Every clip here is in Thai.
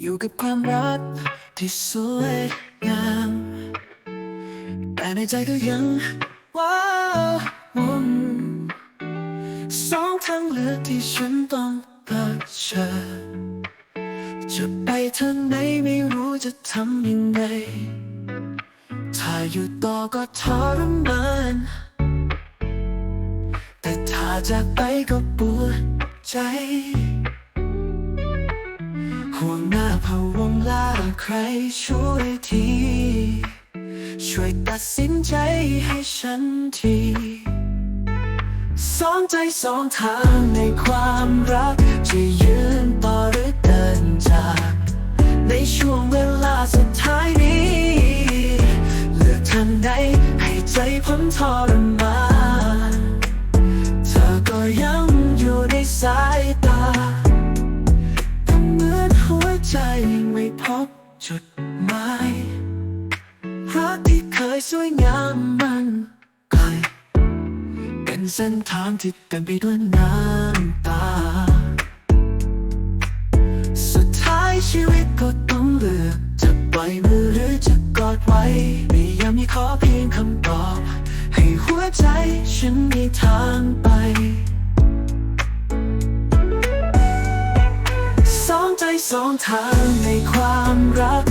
อยู่กับความรักที่สวยงาม แต่ในใจก็ยังว้าววุ่นสองทางเลือกที่ฉันต้องเผชิญจะไปทางไหนไม่รู้จะทำยังไง ถ้าอยู่ต่อก็ทรมานแต่ถ้าจากไปก็ปวดใจ ห่วงหน้า พะวงลาใครช่วยที ช่วยตัดสินใจให้ฉันทีสองใจสองทางในความรัก จะยืนต่อหรือเดินจาก ในช่วงเวลาสุดท้ายนี้ เลือกทางใดให้ใจพ้นทรมาน กที่เคยสวยงามมันกลายเป็นเส้นทางที่เต็มไปด้วยน้ำตา สุดท้ายชีวิตก็ต้องเลือก จะปล่อยมือหรือจะกอดไว้ไม่ยังมีขอเพียงคำตอบ ให้หัวใจฉันมีทางไปสองใจสองทางในความรัก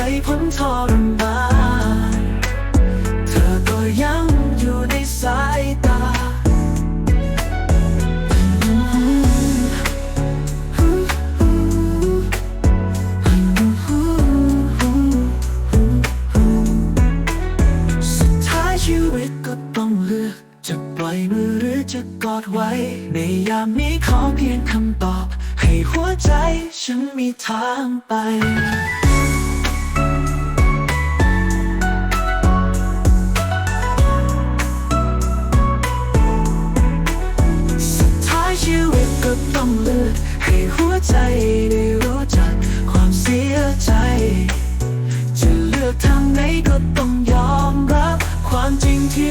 ใจพ้นทรมานเธอก็ยังอยู่ในสายตา สุดท้ายชีวิตก็ต้องเลือก จะปล่อยมือหรือจะกอดไว้ ในยามนี้ขอเพียงคำตอบ ให้หัวใจฉันมีทางไป ใจได้รู้จักความเสียใจ จะเลือกทางไหนก็ต้องยอมรับ ความจริงที่